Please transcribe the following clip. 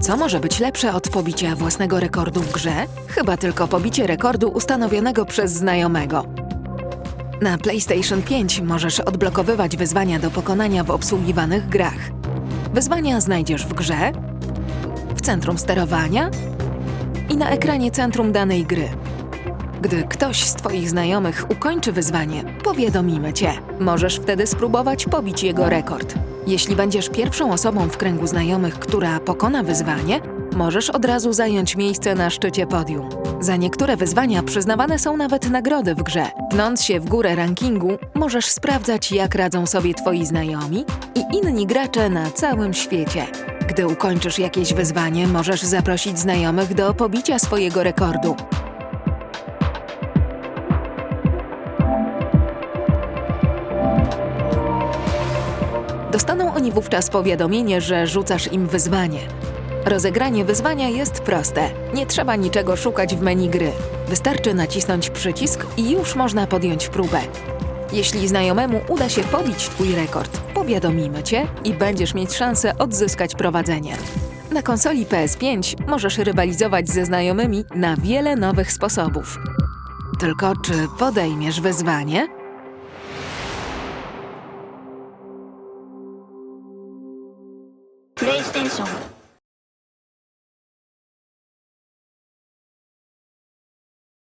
Co może być lepsze od pobicia własnego rekordu w grze? Chyba tylko pobicie rekordu ustanowionego przez znajomego. Na PlayStation 5 możesz odblokowywać wyzwania do pokonania w obsługiwanych grach. Wyzwania znajdziesz w grze, w centrum sterowania i na ekranie centrum danej gry. Gdy ktoś z Twoich znajomych ukończy wyzwanie, powiadomimy Cię. Możesz wtedy spróbować pobić jego rekord. Jeśli będziesz pierwszą osobą w kręgu znajomych, która pokona wyzwanie, możesz od razu zająć miejsce na szczycie podium. Za niektóre wyzwania przyznawane są nawet nagrody w grze. Pnąc się w górę rankingu, możesz sprawdzać, jak radzą sobie Twoi znajomi i inni gracze na całym świecie. Gdy ukończysz jakieś wyzwanie, możesz zaprosić znajomych do pobicia swojego rekordu. Dostaną oni wówczas powiadomienie, że rzucasz im wyzwanie. Rozegranie wyzwania jest proste. Nie trzeba niczego szukać w menu gry. Wystarczy nacisnąć przycisk i już można podjąć próbę. Jeśli znajomemu uda się pobić Twój rekord, powiadomimy Cię i będziesz mieć szansę odzyskać prowadzenie. Na konsoli PS5 możesz rywalizować ze znajomymi na wiele nowych sposobów. Tylko czy podejmiesz wyzwanie? PlayStation